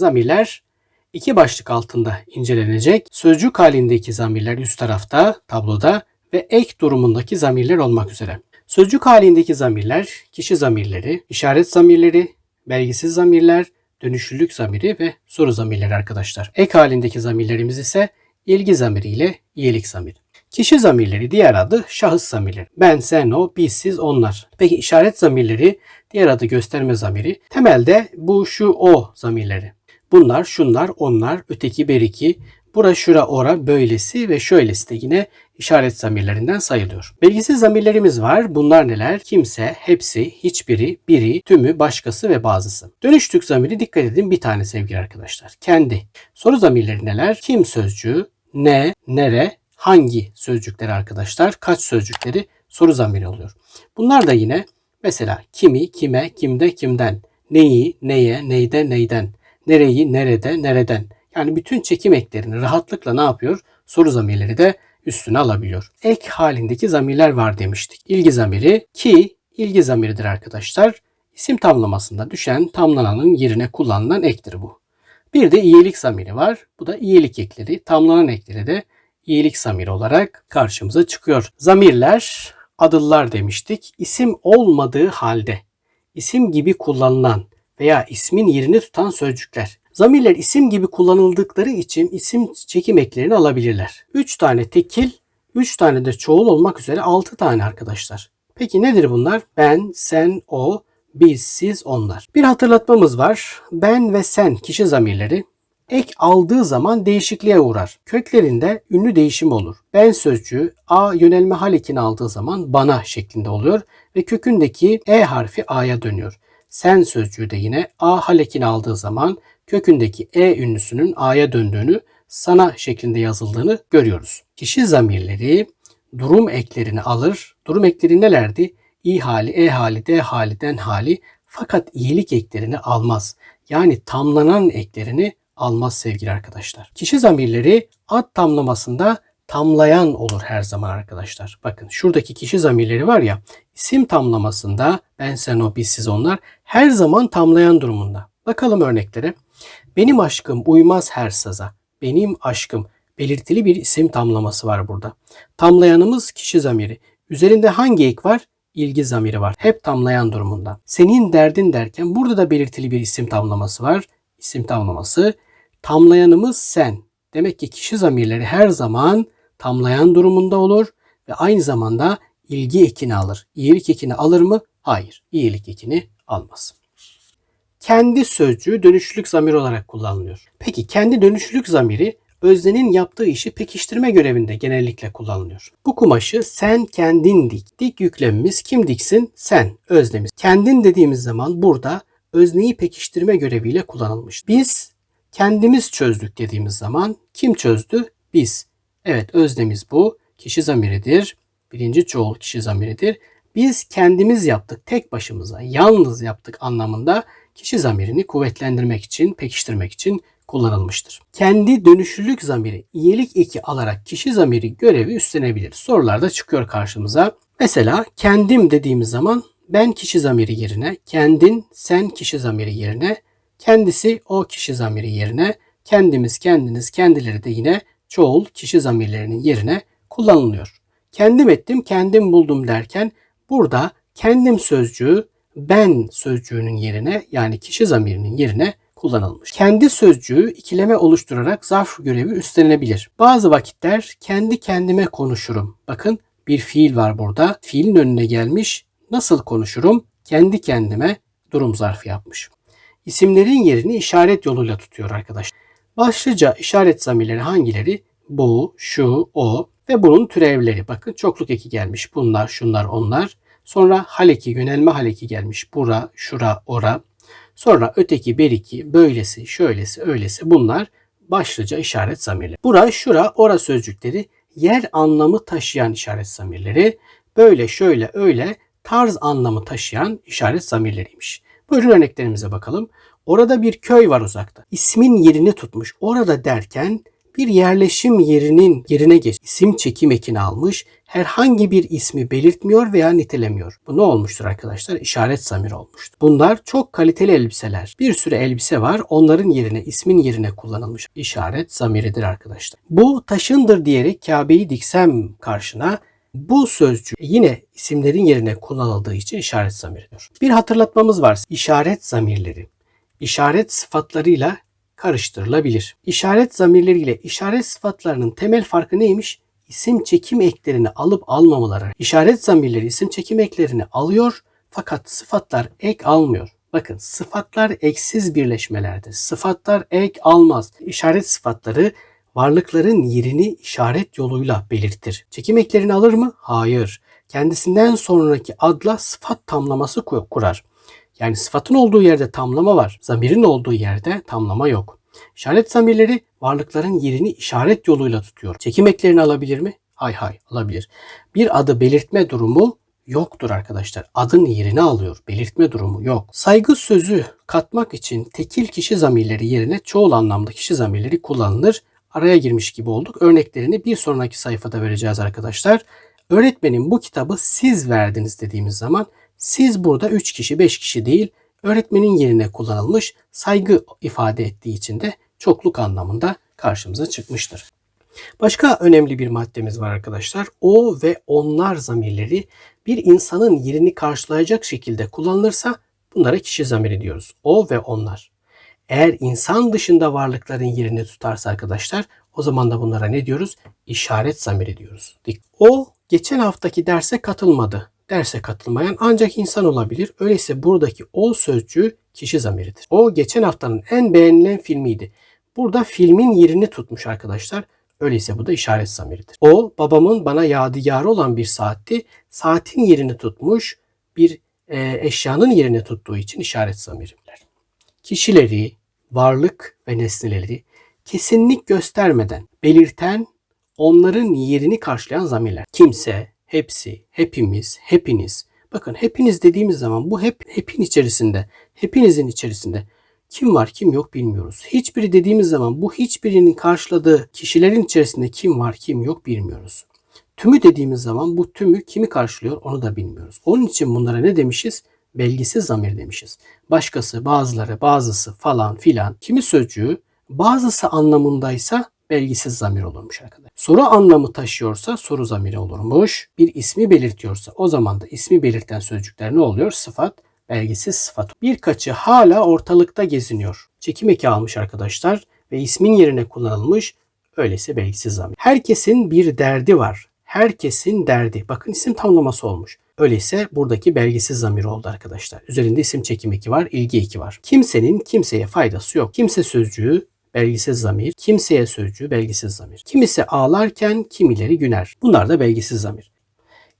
Zamirler iki başlık altında incelenecek. Sözcük halindeki zamirler üst tarafta, tabloda ve ek durumundaki zamirler olmak üzere. Sözcük halindeki zamirler kişi zamirleri, işaret zamirleri, belgisiz zamirler, dönüşlülük zamiri ve soru zamirleri arkadaşlar. Ek halindeki zamirlerimiz ise ilgi zamiri ile iyilik zamiri. Kişi zamirleri diğer adı şahıs zamirleri. Ben, sen, o, biz, siz, onlar. Peki işaret zamirleri diğer adı gösterme zamiri. Temelde bu, şu, o zamirleri. Bunlar, şunlar, onlar, öteki, beriki, bura, şura, ora, böylesi ve şöylesi de yine işaret zamirlerinden sayılıyor. Belgisiz zamirlerimiz var. Bunlar neler? Kimse, hepsi, hiçbiri, biri, tümü, başkası ve bazısı. Dönüştük zamiri dikkat edin bir tane sevgili arkadaşlar. Kendi. Soru zamirleri neler? Kim sözcüğü, ne, nere, hangi sözcükleri arkadaşlar? Kaç sözcükleri soru zamiri oluyor. Bunlar da yine mesela kimi, kime, kimde, kimden, neyi, neye, neyde, neyden, nereyi, nerede, nereden. Yani bütün çekim eklerini rahatlıkla ne yapıyor? Soru zamirleri de üstüne alabiliyor. Ek halindeki zamirler var demiştik. İlgi zamiri ki ilgi zamiridir arkadaşlar. İsim tamlamasında düşen tamlananın yerine kullanılan ektir bu. Bir de iyilik zamiri var. Bu da iyilik ekleri. Tamlanan ekleri de iyilik zamiri olarak karşımıza çıkıyor. Zamirler adıllar demiştik. İsim olmadığı halde isim gibi kullanılan veya ismin yerini tutan sözcükler. Zamirler isim gibi kullanıldıkları için isim çekim eklerini alabilirler. 3 tane tekil, 3 tane de çoğul olmak üzere 6 tane arkadaşlar. Peki nedir bunlar? Ben, sen, o, biz, siz, onlar. Bir hatırlatmamız var. Ben ve sen kişi zamirleri ek aldığı zaman değişikliğe uğrar. Köklerinde ünlü değişim olur. Ben sözcüğü a yönelme hal ekini aldığı zaman bana şeklinde oluyor ve kökündeki e harfi a'ya dönüyor. Sen sözcüğü de yine a hal ekini aldığı zaman kökündeki e ünlüsünün a'ya döndüğünü sana şeklinde yazıldığını görüyoruz. Kişi zamirleri durum eklerini alır. Durum ekleri nelerdi? İ hali, e hali, d hali, den hali fakat iyilik eklerini almaz. Yani tamlanan eklerini almaz sevgili arkadaşlar. Kişi zamirleri ad tamlamasında tamlayan olur her zaman arkadaşlar. Bakın şuradaki kişi zamirleri var ya isim tamlamasında ben sen o biz siz onlar her zaman tamlayan durumunda. Bakalım örneklere. Benim aşkım uymaz her saza. Benim aşkım belirtili bir isim tamlaması var burada. Tamlayanımız kişi zamiri. Üzerinde hangi ek var? İlgi zamiri var. Hep tamlayan durumunda. Senin derdin derken burada da belirtili bir isim tamlaması var. İsim tamlaması. Tamlayanımız sen. Demek ki kişi zamirleri her zaman tamlayan durumunda olur ve aynı zamanda ilgi ekini alır. İyilik ekini alır mı? Hayır. İyilik ekini almaz. Kendi sözcüğü dönüşlülük zamiri olarak kullanılıyor. Peki kendi dönüşlülük zamiri öznenin yaptığı işi pekiştirme görevinde genellikle kullanılıyor. Bu kumaşı sen kendin dik. Dik yüklemimiz kim diksin? Sen, öznemiz. Kendin dediğimiz zaman burada özneyi pekiştirme göreviyle kullanılmış. Biz kendimiz çözdük dediğimiz zaman kim çözdü? Biz. Evet öznemiz bu. Kişi zamiridir. Birinci çoğul kişi zamiridir. Biz kendimiz yaptık tek başımıza, yalnız yaptık anlamında kişi zamirini kuvvetlendirmek için, pekiştirmek için kullanılmıştır. Kendi dönüşlülük zamiri iyilik eki alarak kişi zamiri görevi üstlenebilir. Sorularda çıkıyor karşımıza. Mesela kendim dediğimiz zaman ben kişi zamiri yerine, kendin, sen kişi zamiri yerine, kendisi o kişi zamiri yerine, kendimiz, kendiniz, kendileri de yine çoğul kişi zamirlerinin yerine kullanılıyor. Kendim ettim, kendim buldum derken burada kendim sözcüğü ben sözcüğünün yerine yani kişi zamirinin yerine kullanılmış. Kendi sözcüğü ikileme oluşturarak zarf görevi üstlenebilir. Bazı vakitler kendi kendime konuşurum. Bakın bir fiil var burada. Fiilin önüne gelmiş. Nasıl konuşurum? Kendi kendime durum zarfı yapmış. İsimlerin yerini işaret yoluyla tutuyor arkadaşlar. Başlıca işaret zamirleri hangileri? Bu, şu, o ve bunun türevleri. Bakın çokluk eki gelmiş. Bunlar, şunlar, onlar. Sonra haleki, yönelme haleki gelmiş. Bura, şura, ora. Sonra öteki, beriki, böylesi, şöylesi, öylesi bunlar başlıca işaret zamirleri. Bura, şura, ora sözcükleri yer anlamı taşıyan işaret zamirleri. Böyle, şöyle, öyle tarz anlamı taşıyan işaret zamirleriymiş. Buyurun örneklerimize bakalım. Orada bir köy var uzakta. İsmin yerini tutmuş. Orada derken bir yerleşim yerinin yerine geç. İsim çekim ekini almış. Herhangi bir ismi belirtmiyor veya nitelemiyor. Bu ne olmuştur arkadaşlar? İşaret zamiri olmuştur. Bunlar çok kaliteli elbiseler. Bir sürü elbise var. Onların yerine ismin yerine kullanılmış işaret zamiridir arkadaşlar. Bu taşındır diyerek Kabe'yi diksem karşına bu sözcük yine isimlerin yerine kullanıldığı için işaret zamiridir. Bir hatırlatmamız var. İşaret zamirleri işaret sıfatlarıyla karıştırılabilir. İşaret zamirleriyle işaret sıfatlarının temel farkı neymiş? İsim çekim eklerini alıp almamaları. İşaret zamirleri isim çekim eklerini alıyor fakat sıfatlar ek almıyor. Bakın sıfatlar eksiz birleşmelerdir. Sıfatlar ek almaz. İşaret sıfatları varlıkların yerini işaret yoluyla belirtir. Çekim eklerini alır mı? Hayır. Kendisinden sonraki adla sıfat tamlaması kurar. Yani sıfatın olduğu yerde tamlama var. Zamirin olduğu yerde tamlama yok. İşaret zamirleri varlıkların yerini işaret yoluyla tutuyor. Çekim eklerini alabilir mi? Hay hay alabilir. Bir adı belirtme durumu yoktur arkadaşlar. Adın yerini alıyor. Belirtme durumu yok. Saygı sözü katmak için tekil kişi zamirleri yerine çoğul anlamda kişi zamirleri kullanılır. Araya girmiş gibi olduk. Örneklerini bir sonraki sayfada vereceğiz arkadaşlar. Öğretmenin bu kitabı siz verdiniz dediğimiz zaman siz burada 3 kişi 5 kişi değil öğretmenin yerine kullanılmış saygı ifade ettiği için de çokluk anlamında karşımıza çıkmıştır. Başka önemli bir maddemiz var arkadaşlar. O ve onlar zamirleri bir insanın yerini karşılayacak şekilde kullanılırsa bunlara kişi zamiri diyoruz. O ve onlar. Eğer insan dışında varlıkların yerini tutarsa arkadaşlar o zaman da bunlara ne diyoruz? İşaret zamiri diyoruz. O geçen haftaki derse katılmadı derse katılmayan ancak insan olabilir. Öyleyse buradaki o sözcüğü kişi zamiridir. O geçen haftanın en beğenilen filmiydi. Burada filmin yerini tutmuş arkadaşlar. Öyleyse bu da işaret zamiridir. O babamın bana yadigarı olan bir saatti. Saatin yerini tutmuş bir e, eşyanın yerini tuttuğu için işaret zamiriler. Kişileri, varlık ve nesneleri kesinlik göstermeden belirten onların yerini karşılayan zamirler. Kimse, hepsi, hepimiz, hepiniz. Bakın hepiniz dediğimiz zaman bu hep hepin içerisinde, hepinizin içerisinde. Kim var kim yok bilmiyoruz. Hiçbiri dediğimiz zaman bu hiçbirinin karşıladığı kişilerin içerisinde kim var kim yok bilmiyoruz. Tümü dediğimiz zaman bu tümü kimi karşılıyor onu da bilmiyoruz. Onun için bunlara ne demişiz? Belgisiz zamir demişiz. Başkası, bazıları, bazısı falan filan kimi sözcüğü bazısı anlamındaysa belgisiz zamir olurmuş arkadaşlar. Soru anlamı taşıyorsa soru zamiri olurmuş. Bir ismi belirtiyorsa o zaman da ismi belirten sözcükler ne oluyor? Sıfat, belgisiz sıfat. Birkaçı hala ortalıkta geziniyor. Çekim eki almış arkadaşlar ve ismin yerine kullanılmış. Öyleyse belgisiz zamir. Herkesin bir derdi var. Herkesin derdi. Bakın isim tamlaması olmuş. Öyleyse buradaki belgisiz zamir oldu arkadaşlar. Üzerinde isim çekim eki var, ilgi eki var. Kimsenin kimseye faydası yok. Kimse sözcüğü belgisiz zamir, kimseye sözcüğü belgisiz zamir. Kimisi ağlarken kimileri güner. Bunlar da belgisiz zamir.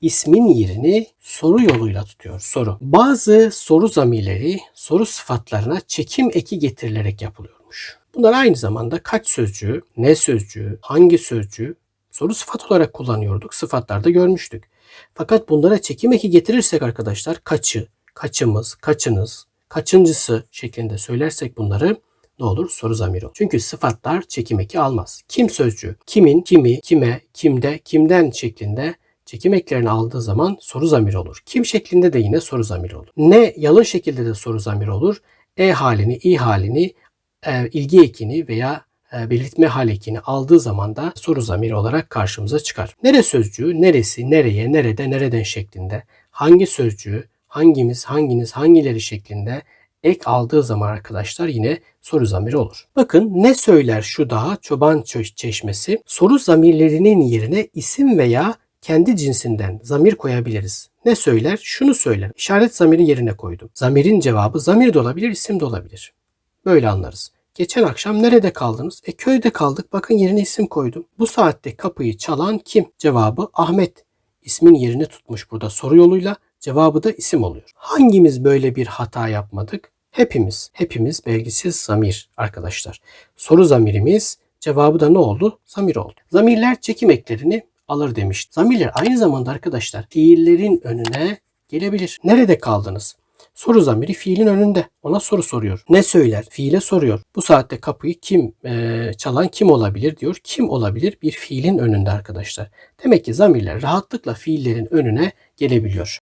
İsmin yerini soru yoluyla tutuyor. Soru. Bazı soru zamirleri soru sıfatlarına çekim eki getirilerek yapılıyormuş. Bunlar aynı zamanda kaç sözcüğü, ne sözcüğü, hangi sözcüğü soru sıfat olarak kullanıyorduk. Sıfatlarda görmüştük. Fakat bunlara çekim eki getirirsek arkadaşlar kaçı, kaçımız, kaçınız, kaçıncısı şeklinde söylersek bunları ne olur? Soru zamiri olur. Çünkü sıfatlar çekim eki almaz. Kim sözcüğü, kimin, kimi, kime, kimde, kimden şeklinde çekim eklerini aldığı zaman soru zamiri olur. Kim şeklinde de yine soru zamiri olur. Ne yalın şekilde de soru zamiri olur. E halini, i halini, e, ilgi ekini veya belirtme hal ekini aldığı zaman da soru zamiri olarak karşımıza çıkar. Nere sözcüğü, neresi, nereye, nerede, nereden şeklinde, hangi sözcüğü, hangimiz, hanginiz, hangileri şeklinde ek aldığı zaman arkadaşlar yine soru zamiri olur. Bakın ne söyler şu daha çoban çeşmesi soru zamirlerinin yerine isim veya kendi cinsinden zamir koyabiliriz. Ne söyler? Şunu söyler. İşaret zamiri yerine koydum. Zamirin cevabı zamir de olabilir, isim de olabilir. Böyle anlarız. Geçen akşam nerede kaldınız? E köyde kaldık. Bakın yerine isim koydum. Bu saatte kapıyı çalan kim? Cevabı Ahmet. İsmin yerini tutmuş burada soru yoluyla. Cevabı da isim oluyor. Hangimiz böyle bir hata yapmadık? Hepimiz. Hepimiz belgisiz zamir arkadaşlar. Soru zamirimiz cevabı da ne oldu? Zamir oldu. Zamirler çekim eklerini alır demiş. Zamirler aynı zamanda arkadaşlar fiillerin önüne gelebilir. Nerede kaldınız? Soru zamiri fiilin önünde. Ona soru soruyor. Ne söyler? Fiile soruyor. Bu saatte kapıyı kim e, çalan kim olabilir diyor. Kim olabilir? Bir fiilin önünde arkadaşlar. Demek ki zamirler rahatlıkla fiillerin önüne gelebiliyor.